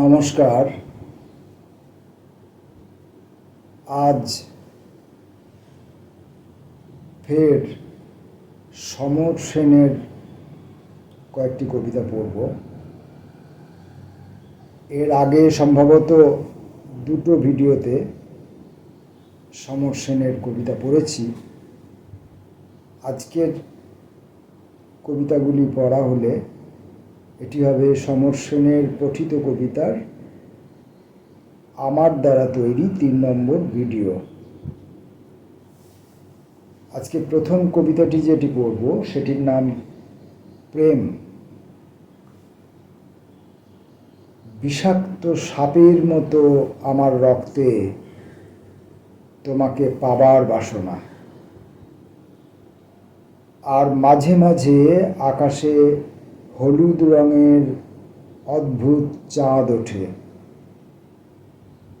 নমস্কার। আজ ফের সমর সেনের কয়েকটি কবিতা পড়ব। এর আগে সম্ভবত দুটো ভিডিওতে সমর সেনের কবিতা পড়েছি। আজকের কবিতাগুলি পড়া হলে এটি হবে সমর সেনের পঠিত কবিতার আমার দ্বারা তৈরি তিন নম্বর ভিডিও। আজকে প্রথম কবিতাটি যেটি পড়ব, সেটির নাম প্রেম। বিষাক্ত সাপের মতো আমার রক্তে তোমাকে পাবার বাসনা। আর মাঝে মাঝে আকাশে হলুদ রঙের অদ্ভুত চাঁদ ওঠে।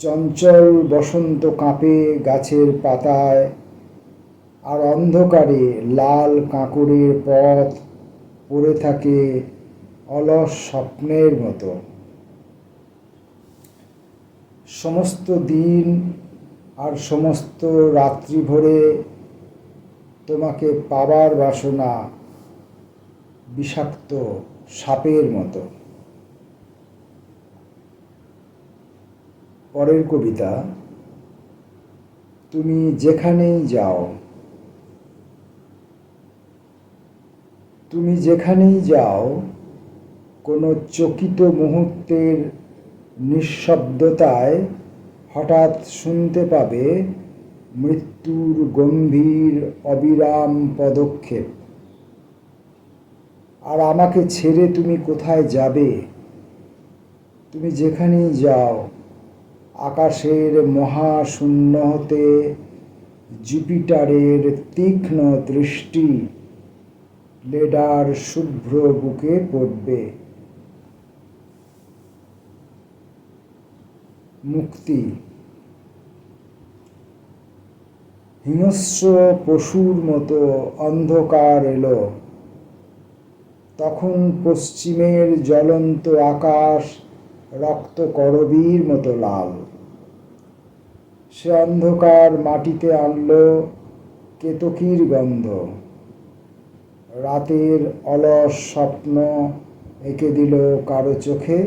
চঞ্চল বসন্ত কাঁপে গাছের পাতায় আর অন্ধকারে লাল কাঁকড়ের পথ পড়ে থাকে অলস স্বপ্নের মতো। সমস্ত দিন আর সমস্ত রাত্রি ভরে তোমাকে পাবার বাসনা বিষাক্ত। সাপের মতো। পরের কবিতা, তুমি যেখানেই যাও, তুমি যেখানেই যাও, কোনো চকিত মুহূর্তের নিঃশব্দতায় হঠাৎ শুনতে পাবে মৃত্যুর গম্ভীর অবিরাম পদক্ষেপ। আর আমাকে ছেড়ে তুমি কোথায় যাবে? তুমি যেখানেই যাও, আকাশের মহাশূন্য হতে জুপিটারের তীক্ষ্ণ দৃষ্টি লেডার শুভ্র বুকে পড়বে। মুক্তি। হিংস্র পশুর মতো অন্ধকার এলো। তখন পশ্চিমের জ্বলন্ত আকাশ রক্ত করবীর মতো লাল। সে অন্ধকার মাটিতে আনলো কেতকীর গন্ধ। রাতের অলস স্বপ্ন এঁকে দিল কারও চোখে।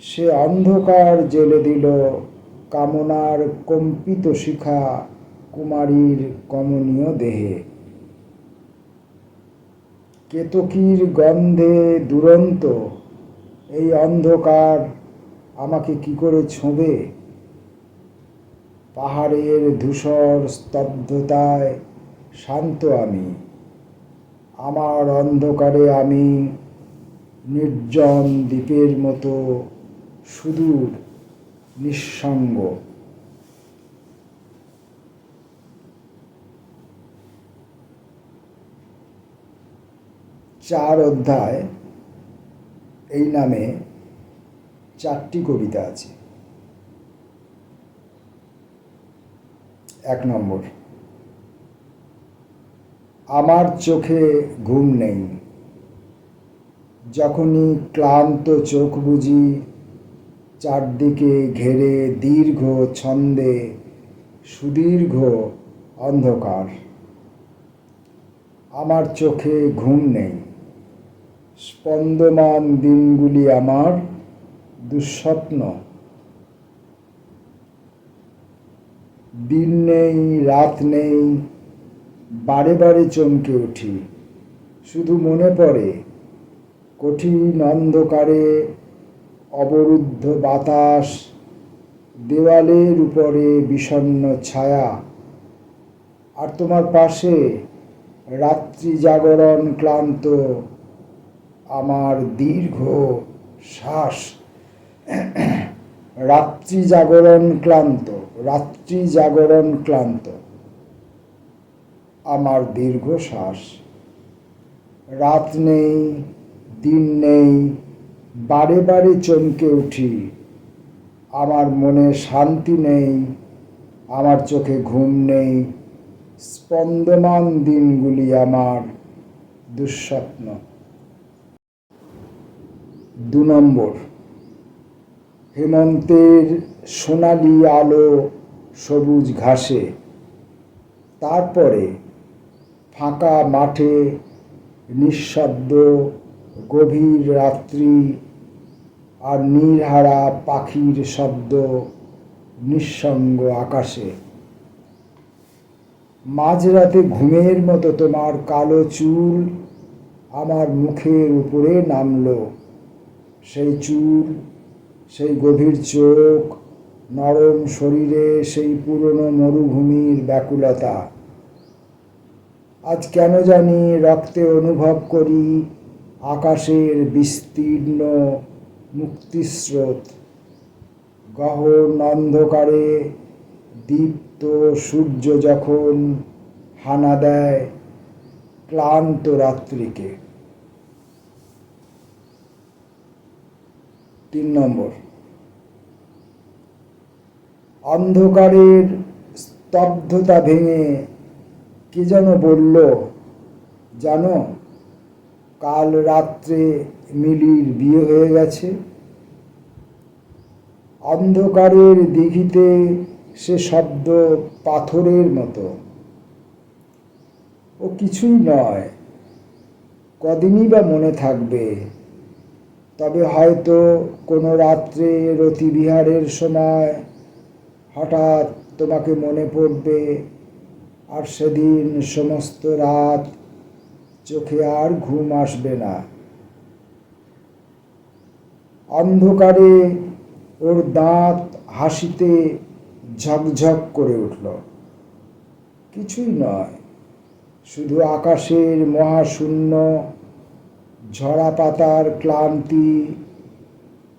সে অন্ধকার জেলে দিল কামনার কম্পিত শিখা কুমারীর কমনীয় দেহে। কেতকীর গন্ধে দুরন্ত, এই অন্ধকার আমাকে কি করে ছোঁবে? পাহাড়ের ধূসর স্তব্ধতায় শান্ত আমি, আমার অন্ধকারে আমি নির্জন দ্বীপের মতো সুদূর, নিঃসঙ্গ। চার অধ্যায়, এই নামে চারটি কবিতা আছে। এক নম্বর, আমার চোখে ঘুম নেই। যখনই ক্লান্ত চোখ বুঝি, চারদিকে ঘেরে দীর্ঘ ছন্দে সুদীর্ঘ অন্ধকার। আমার চোখে ঘুম নেই। স্পন্দমান দিনগুলি আমার দুঃস্বপ্ন। দিন নেই, রাত নেই, বারে বারে চমকে উঠি। শুধু মনে পড়ে কঠিন অন্ধকারে অবরুদ্ধ বাতাস, দেওয়ালের উপরে বিষণ্ণ ছায়া। আর তোমার পাশে রাত্রি জাগরণ ক্লান্ত আমার দীর্ঘ শ্বাস। রাত্রি জাগরণ ক্লান্ত, রাত্রি জাগরণ ক্লান্ত। আমার দীর্ঘ শ্বাস। রাত নেই, দিন নেই, বারে বারে চমকে উঠি। আমার মনে শান্তি নেই, আমার চোখে ঘুম নেই। স্পন্দমান দিনগুলি আমার দুঃস্বপ্ন। দু নম্বর। হেমন্তের সোনালি আলো সবুজ ঘাসে। তারপরে ফাঁকা মাঠে নিঃশব্দ গভীর রাত্রি আর নীলহারা পাখির শব্দ নিঃসঙ্গ আকাশে। মাঝরাতে ঘুমের মতো তোমার কালো চুল আমার মুখের উপরে নামলো। সেই চুল, সেই গভীর চোখ, নরম শরীরে সেই পুরনো মরুভূমির ব্যাকুলতা। আজ কেন জানি রক্তে অনুভব করি আকাশের বিস্তীর্ণ মুক্তিস্রোত। গহন অন্ধকারে দীপ্ত সূর্য যখন হানা দেয় ক্লান্ত রাত্রিকে। তিন নম্বর। অন্ধকারের স্তব্ধতা ভেঙে কে যেন বলল, জানো, কাল রাত্রে মিলির বিয়ে হয়ে গেছে। অন্ধকারের দিঘিতে সে শব্দ পাথরের মতো। ও কিছুই নয়, কদিনই বা মনে থাকবে। তবে হয়তো কোনো রাত্রে রতিবিহারের সময় হঠাৎ তোমাকে মনে পড়বে আর সেদিন সমস্ত রাত চোখে আর ঘুম আসবে না। অন্ধকারে ওর দাঁত হাসিতে ঝকঝক করে উঠল। কিছুই নয়, শুধু আকাশের মহাশূন্য ঝরা পাতার ক্লান্তি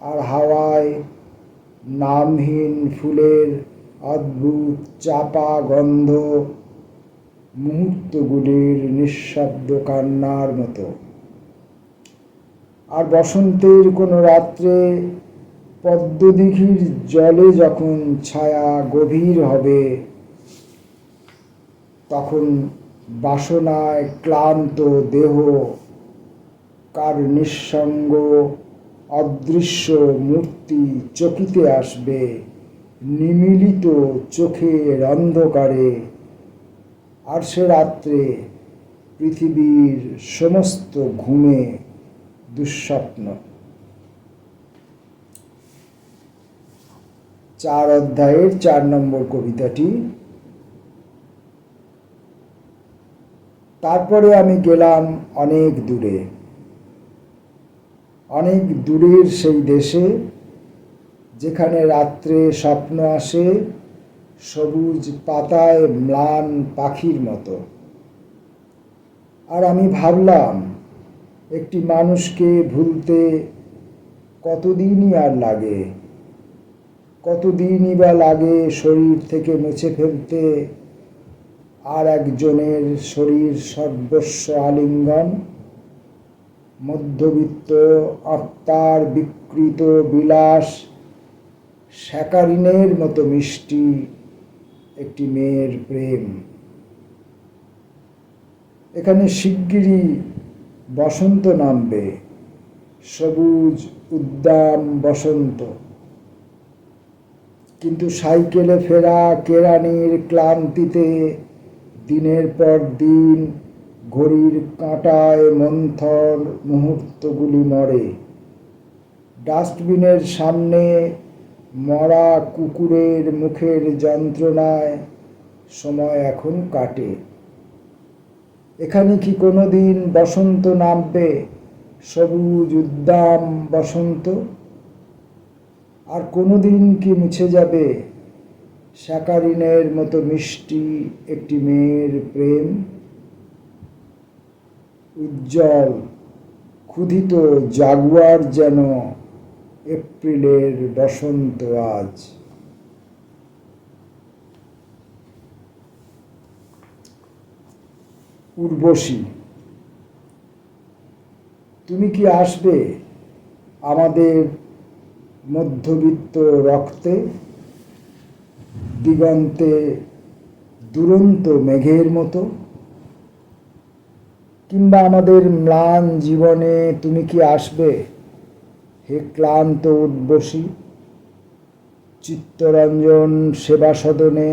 আর হাওয়ায় নামহীন ফুলের অদ্ভুত চাপা গন্ধ মুহূর্তগুলির নিঃশব্দ কান্নার মতো। আর বসন্তের কোনো রাত্রে পদ্মদিঘির জলে যখন ছায়া গভীর হবে, তখন বাসনায় ক্লান্ত দেহ কার নিঃসঙ্গ অদৃশ্য মূর্তি চকিতে আসবে, নিমিলিত চোখের অন্ধকারে। আর সে রাত্রে পৃথিবীর সমস্ত ঘুমে দুঃস্বপ্ন। চার অধ্যায়ের চার নম্বর কবিতাটি। তারপরে আমি গেলাম অনেক দূরে। অনেক দূরের সেই দেশে, যেখানে রাত্রে স্বপ্ন আসে সবুজ পাতায় ম্লান পাখির মতো। আর আমি ভাবলাম, একটি মানুষকে ভুলতে কতদিনই আর লাগে? কতদিনই বা লাগে শরীর থেকে মুছে ফেলতে? আর একজনের শরীর সর্বস্ব আলিঙ্গন? মধ্যবিত্ত, আত্মার বিকৃত বিলাস স্যাকারিনের মতো মিষ্টি একটি মেয়ের প্রেম। এখানে শিগগিরই বসন্ত নামবে, সবুজ উদ্যান বসন্ত। কিন্তু সাইকেলে ফেরা কেরানির ক্লান্তিতে দিনের পর দিন ঘড়ির কাঁটায় মন্থর মুহূর্তগুলি মরে ডাস্টবিনের সামনে মরা কুকুরের মুখের যন্ত্রণায় সময় এখন কাটে। এখানে কি কোনো দিন বসন্ত নামবে? সবুজ উদ্দাম বসন্ত। আর কোনো দিন কি মুছে যাবে? স্যাকারিনের মতো মিষ্টি একটি মেয়ের প্রেম। উজ্জ্বল, ক্ষুধিত জাগুয়ার যেন এপ্রিলের বসন্ত আজ। উর্বশী, তুমি কি আসবে আমাদের মধ্যবিত্ত রক্তে? দিগন্তে দুরন্ত মেঘের মতো কিংবা আমাদের ম্লান জীবনে তুমি কি আসবে? হে ক্লান্ত উদ্বসী, চিত্তরঞ্জন সেবা সদনে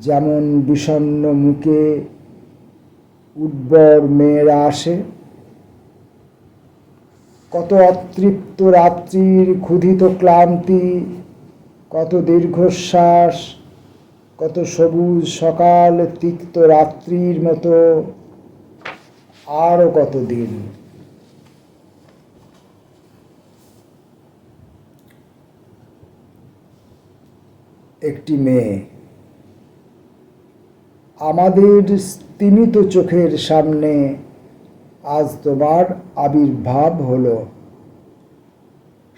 যেমন বিষণ্ণ মুখে উর্বর মেয়েরা আসে, কত অতৃপ্ত রাত্রির ক্ষুধিত ক্লান্তি, কত দীর্ঘশ্বাস, কত সবুজ সকাল তিক্ত রাত্রির মতো আরও কত দিন একটি মেয়ে। আমাদের স্তিমিত চোখের সামনে আজ তোমার আবির্ভাব হলো।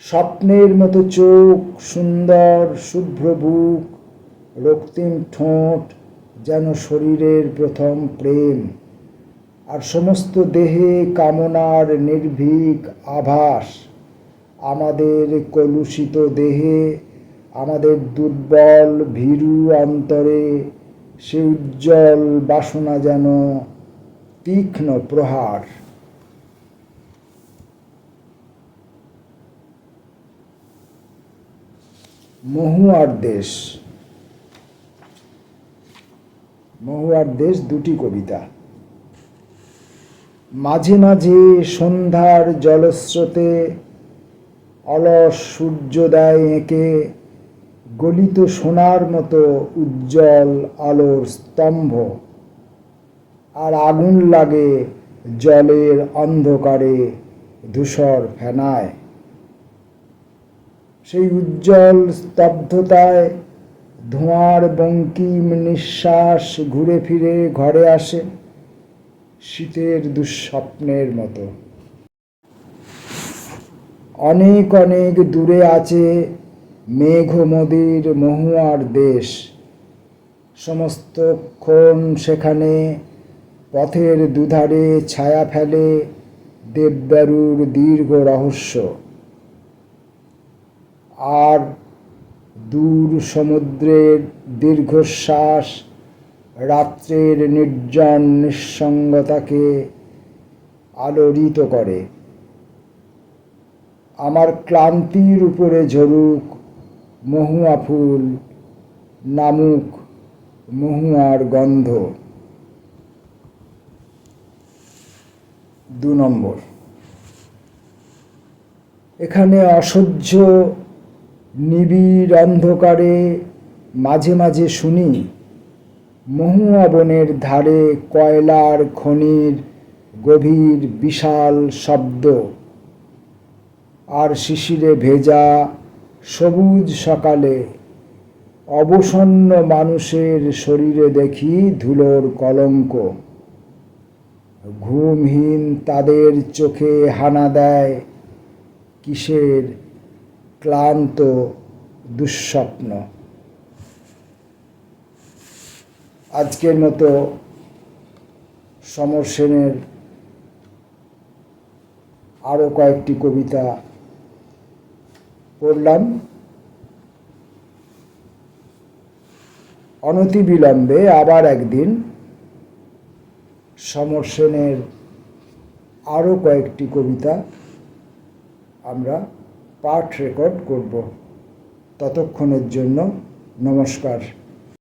স্বপ্নের মতো চোখ, সুন্দর, শুভ্র বুক, রক্তিম ঠোঁট, যেন শরীরের প্রথম প্রেম। আর সমস্ত দেহে কামনার নির্ভীক আভাস, আমাদের কলুষিত দেহে, আমাদের দুর্বল ভীরু অন্তরে সে উজ্জ্বল বাসনা যেন তীক্ষ্ণ প্রহার। মহুয়ার দেশ। মহুয়ার দেশ দুটি কবিতা। মাঝে মাঝে সন্ধ্যার জলস্রোতে অলস সূর্যোদয় এঁকে গলিত সোনার মতো উজ্জ্বল আলোর স্তম্ভ। আর আগুন লাগে জলের অন্ধকারে ধূসর ফেনায়। সেই উজ্জ্বল স্তব্ধতায় ধোঁয়ার বঙ্কিম নিঃশ্বাস ঘুরে ফিরে ঘরে আসে। শীতের দুঃস্বপ্নের মতো। অনেক অনেক দূরে আছে মেঘমদির মহুয়ার দেশ। সমস্তক্ষণ সেখানে পথের দুধারে ছায়া ফেলে দেবদারুর দীর্ঘ রহস্য। আর দূর সমুদ্রের দীর্ঘশ্বাস রাত্রের নির্জন নিঃসঙ্গতাকে আলোড়িত করে। আমার ক্লান্তির উপরে ঝরুক মহুয়া ফুল, নামুক মহুয়ার গন্ধ। দু নম্বর। এখানে অসহ্য, নিবিড় অন্ধকারে মাঝে মাঝে শুনি মহুয়া বনের ধারে কয়লার খনির গভীর বিশাল শব্দ। আর শিশিরে ভেজা সবুজ সকালে অবসন্ন মানুষের শরীরে দেখি ধুলোর কলঙ্ক। ঘুমহীন তাদের চোখে হানা দেয় কিসের ক্লান্ত দুঃস্বপ্ন। আজকের মতো সমর সেনের আরও কয়েকটি কবিতা পড়লাম। অনতিবিলম্বে আবার একদিন সমর সেনের আরও কয়েকটি কবিতা আমরা পাঠ রেকর্ড করব। ততক্ষণের জন্য নমস্কার।